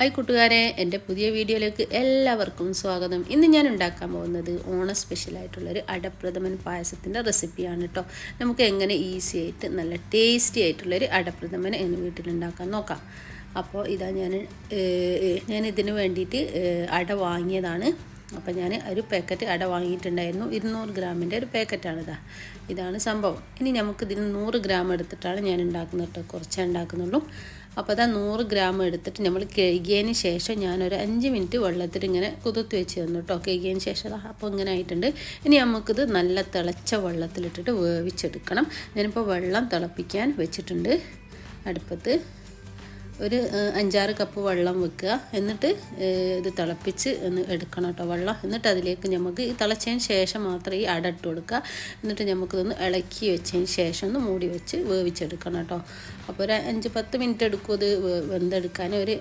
Hi കൂട്ടുകാരെ എന്റെ പുതിയ വീഡിയോയിലേക്ക് എല്ലാവർക്കും സ്വാഗതം. ഇന്ന് ഞാൻ ഉണ്ടാക്കാൻ പോകുന്നത് ഓണ സ്പെഷ്യലായിട്ടുള്ളൊരു അടപ്രഥമൻ പായസത്തിന്റെ റെസിപ്പിയാണ് കേട്ടോ നമുക്ക് എങ്ങനെ ഈസി ആയിട്ട് നല്ല ടേസ്റ്റി ആയിട്ടുള്ളൊരു അടപ്രഥമൻ എന്ന് വീട്ടിലുണ്ടാക്കാൻ നോക്കാം. അപ്പോൾ ഇതാ ഞാൻ ഞാൻ ഇതിന് വേണ്ടിയിട്ട് അട വാങ്ങിയതാണ്. അപ്പോൾ ഞാൻ ഒരു പാക്കറ്റ് അട വാങ്ങിയിട്ടുണ്ടായിരുന്നു. ഇരുന്നൂറ് ഗ്രാമിന്റെ ഒരു പാക്കറ്റാണിതാ ഇതാണ് സംഭവം. ഇനി നമുക്ക് ഇതിന് നൂറ് ഗ്രാം എടുത്തിട്ടാണ് ഞാൻ ഉണ്ടാക്കുന്നത് കേട്ടോ. കുറച്ചേ ഉണ്ടാക്കുന്നുള്ളൂ. അപ്പോൾ അതാ നൂറ് ഗ്രാം എടുത്തിട്ട് നമ്മൾ കഴുകിയതിന് ശേഷം ഞാനൊരു അഞ്ച് മിനിറ്റ് വെള്ളത്തിൽ ഇങ്ങനെ കുതിർത്ത് വെച്ച് തന്നു കേട്ടോ. കഴുകിയതിന് ശേഷം അപ്പോൾ ഇങ്ങനെ ആയിട്ടുണ്ട്. ഇനി നമുക്കിത് നല്ല തിളച്ച വെള്ളത്തിലിട്ടിട്ട് വേവിച്ചെടുക്കണം. ഞാനിപ്പോൾ വെള്ളം തിളപ്പിക്കാൻ വെച്ചിട്ടുണ്ട് അടുപ്പത്ത്. ഒരു അഞ്ചാറ് കപ്പ് വെള്ളം വെക്കുക. എന്നിട്ട് ഇത് തിളപ്പിച്ച് ഒന്ന് എടുക്കണം കേട്ടോ വെള്ളം. എന്നിട്ട് അതിലേക്ക് നമുക്ക് ഈ തിളച്ചതിന് ശേഷം മാത്രം ഈ അട ഇട്ട് കൊടുക്കുക. എന്നിട്ട് നമുക്കിതൊന്ന് ഇളക്കി വെച്ചതിന് ശേഷം ഒന്ന് മൂടി വെച്ച് വേവിച്ചെടുക്കണം കേട്ടോ അപ്പോൾ ഒരു അഞ്ച് പത്ത് മിനിറ്റ് എടുക്കും അത് വെന്തെടുക്കാൻ. ഒരു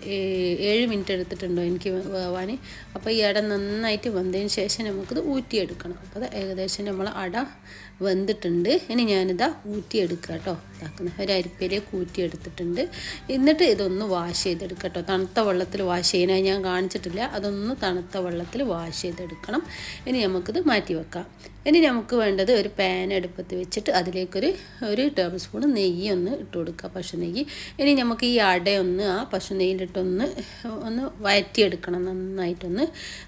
ഏഴ് മിനിറ്റ് എടുത്തിട്ടുണ്ടോ എനിക്ക് വേവാൻ അപ്പോൾ ഈ അട നന്നായിട്ട് വെന്തതിന് ശേഷം നമുക്കിത് ഊറ്റിയെടുക്കണം. അപ്പോൾ അത് ഏകദേശം നമ്മൾ അട വെന്തിട്ടുണ്ട്. ഇനി ഞാനിതാ ഊറ്റിയെടുക്കുക കേട്ടോ ഇതാക്കുന്ന. ഒരു അരിപ്പയിലേക്ക് ഊറ്റിയെടുത്തിട്ടുണ്ട്. എന്നിട്ട് ഇതൊന്ന് വാഷ് ചെയ്തെടുക്കട്ടോ. കേട്ടോ തണുത്ത വെള്ളത്തിൽ വാഷ് ചെയ്യാനായി ഞാൻ കാണിച്ചിട്ടില്ല. അതൊന്ന് തണുത്ത വെള്ളത്തിൽ വാഷ് ചെയ്തെടുക്കണം. ഇനി നമുക്കിത് മാറ്റി വെക്കാം. ഇനി നമുക്ക് വേണ്ടത് ഒരു പാൻ അടുപ്പത്ത് വെച്ചിട്ട് അതിലേക്കൊരു ഒരു ടേബിൾ സ്പൂൺ നെയ്യ് ഒന്ന് ഇട്ട് കൊടുക്കുക പശു നെയ്യ് ഇനി നമുക്ക് ഈ അടയൊന്ന് ആ പശു നെയ്യിലിട്ടൊന്ന് ഒന്ന് വയറ്റിയെടുക്കണം നന്നായിട്ടൊന്ന്.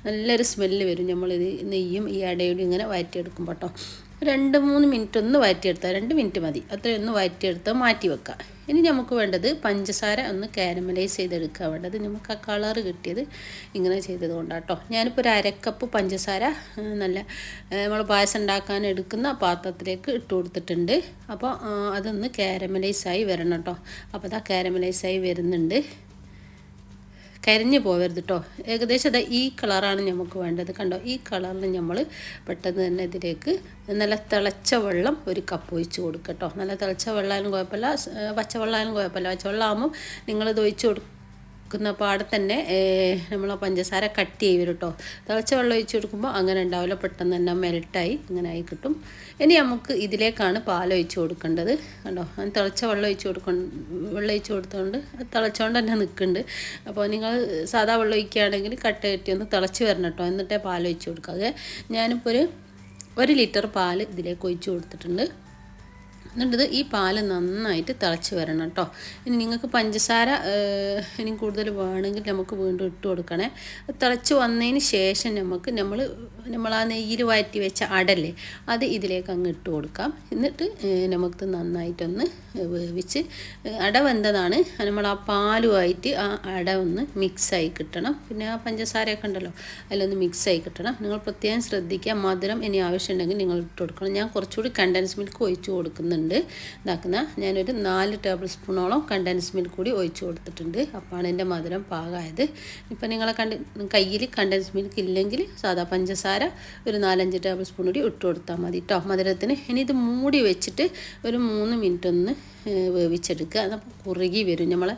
നല്ലൊരു സ്മെല്ല് വരും. നമ്മളിത് നെയ്യും ഈ അടയോടും ഇങ്ങനെ വയറ്റിയെടുക്കും കേട്ടോ രണ്ട് മൂന്ന് മിനിറ്റ് ഒന്ന് വയറ്റിയെടുത്താൽ രണ്ട് മിനിറ്റ് മതി. അത്രയും ഒന്ന് വഴറ്റിയെടുത്ത് മാറ്റി വെക്കാം. ഇനി നമുക്ക് വേണ്ടത് പഞ്ചസാര ഒന്ന് കാരമലൈസ് ചെയ്തെടുക്കുക വേണ്ടത് നമുക്ക് ആ കളർ കിട്ടിയത് ഇങ്ങനെ ചെയ്തത് കൊണ്ടാട്ടോ ഞാനിപ്പോൾ ഒരു അരക്കപ്പ് പഞ്ചസാര നല്ല നമ്മൾ പായസം ഉണ്ടാക്കാൻ എടുക്കുന്ന പാത്രത്തിലേക്ക് ഇട്ട് കൊടുത്തിട്ടുണ്ട്. അപ്പോൾ അതൊന്ന് കാരമലൈസായി വരണം കേട്ടോ അപ്പോൾ അതാ കാരമലൈസായി വരുന്നുണ്ട്. കരിഞ്ഞു പോകരുത് കേട്ടോ ഏകദേശം അതാ ഈ കളറാണ് നമുക്ക് വേണ്ടത്. കണ്ടോ? ഈ കളറിൽ നമ്മൾ പെട്ടെന്ന് തന്നെ ഇതിലേക്ക് നല്ല തിളച്ച വെള്ളം ഒരു കപ്പ് ഒഴിച്ച് കൊടുക്കുക നല്ല തിളച്ച വെള്ളമായാലും കുഴപ്പമില്ല. പച്ചവെള്ളമായാലും കുഴപ്പമില്ല. പച്ചവെള്ളമാകുമ്പോൾ നിങ്ങളിത് ഒഴിച്ച് കൊടുക്കും വെക്കുന്ന പാടെ തന്നെ നമ്മൾ പഞ്ചസാര കട്ട് ചെയ്യും കേട്ടോ തിളച്ച വെള്ളം ഒഴിച്ച് കൊടുക്കുമ്പോൾ അങ്ങനെ ഉണ്ടാവില്ല പെട്ടെന്ന് തന്നെ മെൽട്ടായി അങ്ങനെ ആയി കിട്ടും. ഇനി നമുക്ക് ഇതിലേക്കാണ് പാൽ ഒഴിച്ച് കൊടുക്കേണ്ടത്. കണ്ടോ? തിളച്ച വെള്ളം ഒഴിച്ച് കൊടുക്ക വെള്ളം ഒഴിച്ച് കൊടുത്തുകൊണ്ട് തിളച്ചുകൊണ്ട് തന്നെ നിൽക്കുന്നുണ്ട് അപ്പോൾ നിങ്ങൾ സാധാ വെള്ളം ഒഴിക്കുകയാണെങ്കിൽ കട്ട കെട്ടി ഒന്ന് തിളച്ച് വരണം കേട്ടോ. എന്നിട്ടേ പാൽ ഒഴിച്ച് കൊടുക്കുക ഞാനിപ്പോൾ ഒരു ഒരു ലിറ്റർ പാൽ ഇതിലേക്ക് ഒഴിച്ച് കൊടുത്തിട്ടുണ്ട്. എന്നിട്ട് ഈ പാൽ നന്നായിട്ട് തിളച്ച് വരണം കേട്ടോ. ഇനി നിങ്ങൾക്ക് പഞ്ചസാര ഇനി കൂടുതൽ വേണമെങ്കിൽ നമുക്ക് വീണ്ടും ഇട്ട് കൊടുക്കണേ. തിളച്ച് വന്നതിന് ശേഷം നമുക്ക് നമ്മൾ നമ്മൾ ആ നെയ്യിൽ വയറ്റി വെച്ച അടല്ലേ അത് ഇതിലേക്ക് അങ്ങ് ഇട്ട് കൊടുക്കാം. എന്നിട്ട് നമുക്ക് നന്നായിട്ടൊന്ന് വേവിച്ച് അട വെന്തതാണ്. നമ്മൾ ആ പാലുമായിട്ട് ആ അട ഒന്ന് മിക്സായി കിട്ടണം. പിന്നെ ആ പഞ്ചസാരയൊക്കെ ഉണ്ടല്ലോ അതിലൊന്ന് മിക്സായി കിട്ടണം. നിങ്ങൾ പ്രത്യേകം ശ്രദ്ധിക്കുക. മധുരം ഇനി ആവശ്യമുണ്ടെങ്കിൽ നിങ്ങൾ ഇട്ട് കൊടുക്കണം. ഞാൻ കുറച്ചുകൂടി കണ്ടൻസ് മിൽക്ക് ഒഴിച്ച് കൊടുക്കുന്നുണ്ട്. ഇതാക്കുന്ന ഞാനൊരു നാല് ടേബിൾ സ്പൂണോളം കണ്ടൻസ് മിൽക്ക് കൂടി ഒഴിച്ചു കൊടുത്തിട്ടുണ്ട്. അപ്പോഴാണ് എന്റെ മധുരം പാകമായത് ഇപ്പം നിങ്ങളെ കണ്ട കയ്യിൽ കണ്ടൻസ് മിൽക്ക് ഇല്ലെങ്കിൽ സാധാ പഞ്ചസാര ഒരു നാലഞ്ച് ടേബിൾ സ്പൂൺ കൂടി ഇട്ട് കൊടുത്താൽ മതി കേട്ടോ മധുരത്തിന് ഇനി ഇത് മൂടി വെച്ചിട്ട് ഒരു മൂന്ന് മിനിറ്റ് ഒന്ന് വേവിച്ചെടുക്കുക. അതപ്പോൾ കുറുകി വരും. നമ്മൾ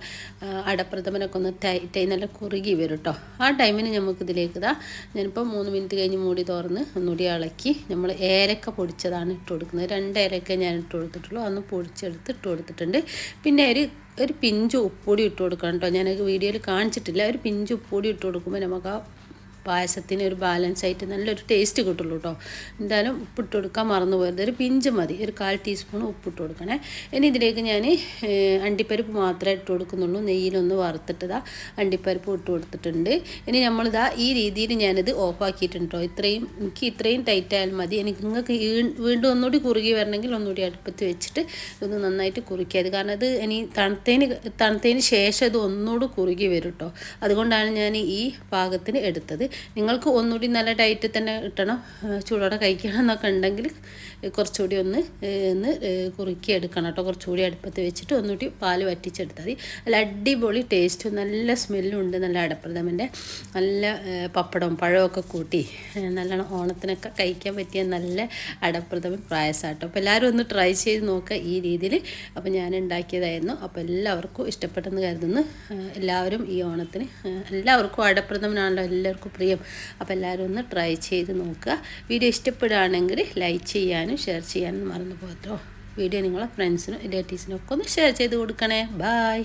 അടപ്രഥമനൊക്കെ ഒന്ന് ടൈറ്റായി നല്ല കുറുകി വരും കേട്ടോ ആ ടൈമിന് നമുക്ക് ഇതിലേക്ക് ഇതാ ഞാനിപ്പോൾ മൂന്ന് മിനിറ്റ് കഴിഞ്ഞ് മൂടി തുറന്ന് ഒന്നുകൂടി ഇളക്കി നമ്മൾ ഏലക്ക പൊടിച്ചതാണ് ഇട്ട് കൊടുക്കുന്നത്. രണ്ട് ഏലക്ക ഞാൻ ഇട്ട് കൊടുത്തിട്ടുള്ളൂ. അന്ന് പൊടിച്ചെടുത്ത് ഇട്ട് കൊടുത്തിട്ടുണ്ട്. പിന്നെ ഒരു ഒരു പിഞ്ച് ഉപ്പൊടി ഇട്ട് കൊടുക്കണം കേട്ടോ. ഞാനത് വീഡിയോയിൽ കാണിച്ചിട്ടില്ല. ഒരു പിഞ്ച് ഉപ്പൊടി ഇട്ട് കൊടുക്കുമ്പോൾ നമുക്ക് ആ പായസത്തിന് ഒരു ബാലൻസ് ആയിട്ട് നല്ലൊരു ടേസ്റ്റ് കിട്ടുള്ളൂ കേട്ടോ എന്തായാലും ഉപ്പിട്ട് കൊടുക്കാൻ മറന്നു പോയത് ഒരു പിഞ്ച് മതി. ഒരു കാൽ ടീസ്പൂൺ ഉപ്പിട്ട് കൊടുക്കണേ. ഇനി ഇതിലേക്ക് ഞാൻ അണ്ടിപ്പരിപ്പ് മാത്രമേ ഇട്ട് കൊടുക്കുന്നുള്ളൂ. നെയ്യിലൊന്ന് വറുത്തിട്ടതാ അണ്ടിപ്പരിപ്പ് ഇട്ട് കൊടുത്തിട്ടുണ്ട്. ഇനി നമ്മളിതാ ഈ രീതിയിൽ ഞാനിത് ഓഫാക്കിയിട്ടുണ്ട് കേട്ടോ ഇത്രയും എനിക്ക് ഇത്രയും ടൈറ്റ് ആയാൽ മതി. എനിക്ക് നിങ്ങൾക്ക് വീണ്ടും ഒന്നുകൂടി കുറുകി വരണമെങ്കിൽ ഒന്നുകൂടി അടുപ്പത്ത് വെച്ചിട്ട് ഇതൊന്ന് നന്നായിട്ട് കുറുക്കിയത് കാരണം അത് ഇനി തണുത്തതിന് തണുത്തതിന് ശേഷം ഇത് ഒന്നുകൂടി കുറുകി വരും കേട്ടോ അതുകൊണ്ടാണ് ഞാൻ ഈ പാകത്തിന് എടുത്തത്. നിങ്ങൾക്ക് ഒന്നുകൂടി നല്ല ഡയറ്റ് തന്നെ കിട്ടണം. ചൂടോടെ കഴിക്കണം എന്നൊക്കെ ഉണ്ടെങ്കിൽ കുറച്ചുകൂടി ഒന്ന് ഒന്ന് കുറുക്കി എടുക്കണം കേട്ടോ. കുറച്ചുകൂടി അടുപ്പത്ത് വെച്ചിട്ട് ഒന്നുകൂടി പാൽ വറ്റിച്ചെടുത്താൽ മതി. നല്ല അടിപൊളി ടേസ്റ്റ് നല്ല സ്മെല്ലും ഉണ്ട്. നല്ല അടപ്രഥമന്റെ നല്ല പപ്പടവും പഴമൊക്കെ കൂട്ടി നല്ലോണം ഓണത്തിനൊക്കെ കഴിക്കാൻ പറ്റിയ നല്ല അടപ്രഥമൻ പായസമാട്ടോ അപ്പോൾ എല്ലാവരും ഒന്ന് ട്രൈ ചെയ്ത് നോക്കുക ഈ രീതിയിൽ. അപ്പോൾ ഞാൻ ഉണ്ടാക്കിയതായിരുന്നു. അപ്പോൾ എല്ലാവർക്കും ഇഷ്ടപ്പെട്ടെന്ന് കരുതുന്നു. എല്ലാവരും ഈ ഓണത്തിന് എല്ലാവർക്കും അടപ്രഥമനാണല്ലോ. എല്ലാവർക്കും പ്രിയം അപ്പോൾ എല്ലാവരും ഒന്ന് ട്രൈ ചെയ്ത് നോക്കുക. വീഡിയോ ഇഷ്ടപ്പെടുകയാണെങ്കിൽ ലൈക്ക് ചെയ്യാനും ഷെയർ ചെയ്യാനും മറന്നു പോകട്ടോ വീഡിയോ നിങ്ങളെ ഫ്രണ്ട്സിനും റിലേറ്റീവ്സിനും ഒക്കെ ഒന്ന് ഷെയർ ചെയ്ത് കൊടുക്കണേ. ബായ്